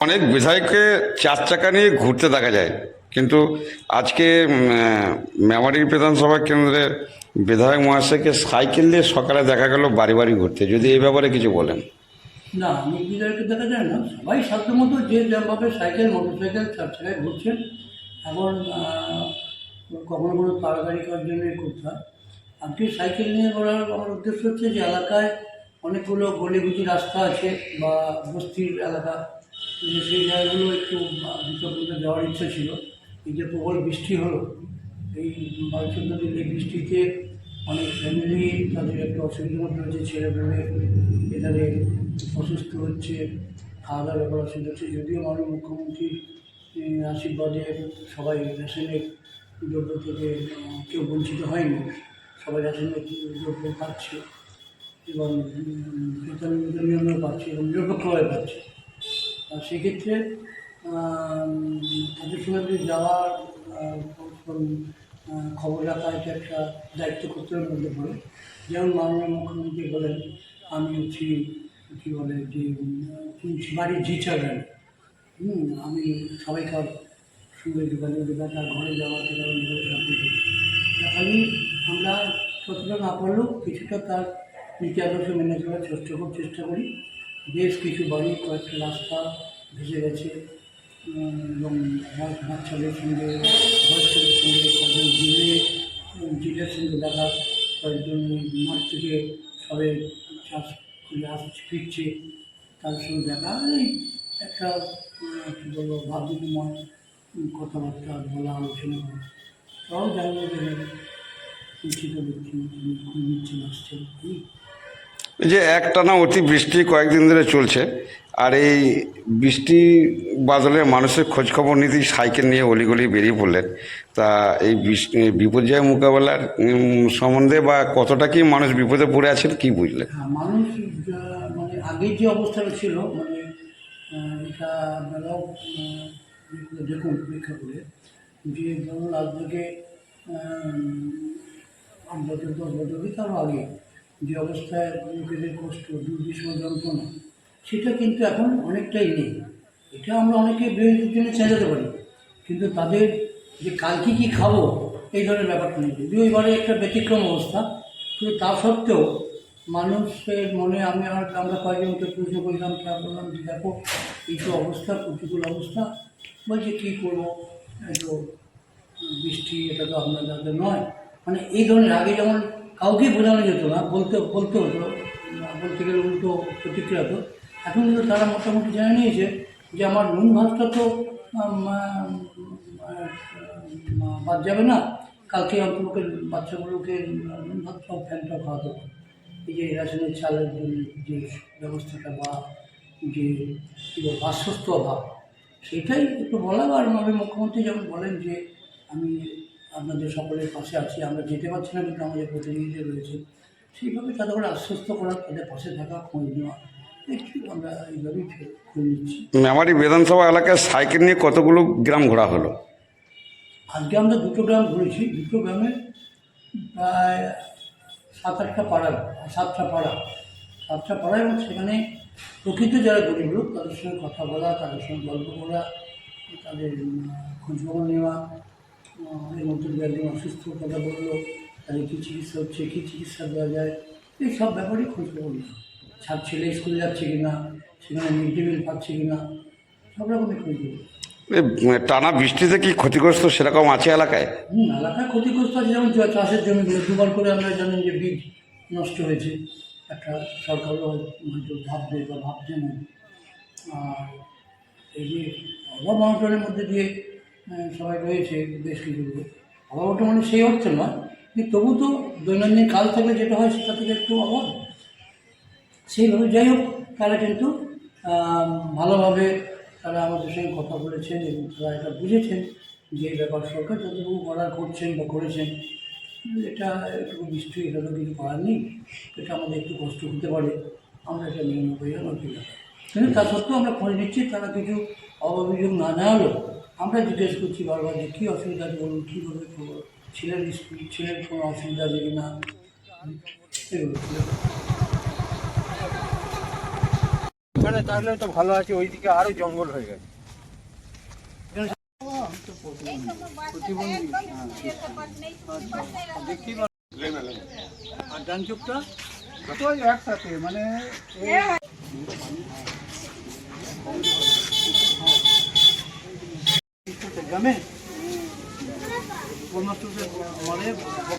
অনেক বিধায়ককে চার চাকা নিয়ে ঘুরতে দেখা যায়। কিন্তু আজকে মেমারি বিধানসভা কেন্দ্রের বিধায়ক মহাশয়কে সাইকেল দিয়ে সকালে দেখা গেল বাড়ি বাড়ি ঘুরতে। যদি এই ব্যাপারে কিছু বলেন। না নির্বিধায়কে দেখা যায় না? সবাই সাধ্যমতো যে যেভাবে সাইকেল মোটর সাইকেল চার চাকায় ঘুরছেন এখন কখনো কোনো তাড়াতাড়ি করার জন্য করতে হয়। আজকে সাইকেল নিয়ে করার আমার উদ্দেশ্য হচ্ছে যে, এলাকায় অনেকগুলো গলিগুজি রাস্তা আছে বা বস্তির এলাকা। যে সেই জায়গাগুলো একটু ভিতর যাওয়ার ইচ্ছা ছিল। এই যে প্রবল বৃষ্টি হলো, এই বারো চোদ্দ এই বৃষ্টিতে অনেক ফ্যামিলি তাদের একটু অসুবিধার মধ্যে হচ্ছে ছেলে পেলে এখানে অসুস্থ হচ্ছে খাওয়া দাওয়ার ব্যাপার অসুবিধা হচ্ছে। যদিও মাননীয় মুখ্যমন্ত্রীর আশীর্বাদে সবাই রেশনের দ্রব্য থেকে কেউ বঞ্চিত হয়নি। সবাই রেশনের দ্রব্য পাচ্ছে এবং বেতন নিয়মেও পাচ্ছে এবং নিরপেক্ষভাবে পাচ্ছে। সেক্ষেত্রে আম, তাদের যাওয়ার খবর রাখা এটা একটা দায়িত্ব কর্তব্যের মধ্যে পড়ে। যেমন মাননীয় মুখ্যমন্ত্রী বলেন আমি হচ্ছি কী বলে যে বাড়ির জি চাবেন হুম আমি সবাইকার সঙ্গে যোগাযোগ দেবো তার ঘরে যাওয়া থেকে আরম্ভ করে সব আমরা সচেতন না পারলেও কিছুটা তার নীতি আদর্শ মেনে চলার চেষ্টা চেষ্টা করি। বেশ কিছু বাড়ি কয়েকটা রাস্তা ভেসে গেছে এবং বাচ্চাদের সঙ্গে বয়স্কদের সঙ্গে কয়েকজন জিলে জিলের সঙ্গে দেখা কয়েকজন মাঠ থেকে সবে চাষ করে আসছে, ফিরছে। তাদের সঙ্গে দেখা এই একটা কী বলব ভাব কথাবার্তা বলা আলোচনা তাও জানব যে চিন্তিত ব্যক্তি নিচ্ছে আসছেন। হুম। এই যে একটানা অতি বৃষ্টি কয়েকদিন ধরে চলছে, আর এই বৃষ্টি বাদলে মানুষের খোঁজ খবর নিতেই সাইকেল নিয়ে অলিগলি বেরিয়ে পড়লেন। তা এই বিপর্যয় মোকাবেলার সম্বন্ধে বা কতটা কি মানুষ বিপদে পড়ে আছেন কি বুঝলেন? হ্যাঁ মানুষ মানে আগের যে অবস্থাটা ছিল মানে দেখুন পরীক্ষা করে যে আজ থেকে বছর আগে যে অবস্থায় লোকেদের কষ্ট, দুর্বিষহ যন্ত্রণা, সেটা কিন্তু এখন অনেকটাই নেই। এটা আমরা অনেকে বিরোধীর জন্য চেঁচাতে পারি। কিন্তু তাদের যে কালকে কী খাব, এই ধরনের ব্যাপারটা নেই। যদিও এবারে একটা ব্যতিক্রম অবস্থা, কিন্তু তা সত্ত্বেও মানুষের মনে আমি আর আমরা কয়েকজনকে প্রশ্ন করলাম, তা বললাম যে দেখো, এই তো অবস্থা, প্রতিকূল অবস্থা। বলছে, কী করব? এই তো বৃষ্টি, এটা তো আপনার নয়। মানে এই ধরনের আগে যেমন কাউকেই বোঝানো যেত না, বলতে বলতে হতো বলতে গেলে উল্টো প্রতিক্রিয়া হতো। এখন কিন্তু তারা মোটামুটি জেনে নিয়েছে যে আমার নুন ভাতটা তো বাদ যাবে না। কালকে অন্তপক্ষে বাচ্চাগুলোকে নুন ভাতটাও ফ্যানটাও খাওয়াতে হবে এই যে রেশনের চালের যে ব্যবস্থাটা বা যে আশ্বস্ত অভাব, সেটাই একটু বলা আর আমাদের মুখ্যমন্ত্রী যেমন বলেন যে আমি আপনাদের সকলের পাশে আছি আমরা যেতে পারছি না কিন্তু আমাদের প্রতিনিধিদের রয়েছে। সেইভাবে তাদের করে আশ্বস্ত করা তাদের পাশে থাকা খোঁজ নেওয়া একটু আমরা এইভাবেই খোঁজ নিচ্ছি। বিধানসভা এলাকায় সাইকেল নিয়ে কতগুলো গ্রাম ঘোরা হলো? আজকে আমরা দুটো গ্রাম ঘুরেছি দুটো গ্রামে প্রায় সাত আটটা পাড়া সাতটা পাড়া সাতটা পাড়া এবং সেখানে প্রকৃত যারা গরিব লোক তাদের সঙ্গে কথা বলা তাদের সঙ্গে গল্প করা তাদের খোঁজখবর নেওয়া মধ্যে একজন অসুস্থ কথা বলল তাদের কী চিকিৎসা হচ্ছে কী চিকিৎসা দেওয়া যায়? এই সব ব্যাপারেই খোঁজখবর নেওয়া ছাদ ছেলে স্কুলে যাচ্ছে কি না? সেখানে মিড ডে মিল পাচ্ছে কি না? সব রকমের খোঁজখবর টানা বৃষ্টিতে কি ক্ষতিগ্রস্ত সেরকম আছে এলাকায়? হুম এলাকায় ক্ষতিগ্রস্ত আছে যেমন চাষের জমিগুলো দুবার করে আমরা জানেন যে বীজ নষ্ট হয়েছে। একটা সরকারও হয়তো ভাববে বা ভাবছে না। আর এই যে অভাব অনটনের মধ্যে দিয়ে সবাই রয়েছে, বেশ কিছু অভাব মানে সেই অর্থে নয় কিন্তু তবু তো দৈনন্দিন কাল থাকলে যেটা হয় সেটা থেকে একটু অভাব। সেইভাবে যাই হোক, তারা কিন্তু ভালোভাবে তারা আমাদের সঙ্গে কথা বলেছেন এবং তারা এটা বুঝেছেন যে এই ব্যাপার সরকার যতটুকু করার করছেন বা করেছেন, এটা একটু নিশ্চয়ই এটা তো কিছু করার নেই। এটা আমাদের একটু কষ্ট হতে পারে, আমরা এটা নেব এটা কিন্তু তা সত্ত্বেও আমরা খোঁজ নিচ্ছি, তারা কিছু অভাব অভিযোগ না জানালেও আমরা জিজ্ঞেস করছি বারবার যে কী অসুবিধা আছে বলুন কীভাবে করব ছেলের স্কুল ছেলের কোনো অসুবিধা আছে কি না এগুলো। এখানে থাকলে তো ভালো আছে ওইদিকে আরও জঙ্গল হয়ে গেছে। আর ডান চোখটা একসাথে মানে গ্রামে কন্যাশ্রী মানে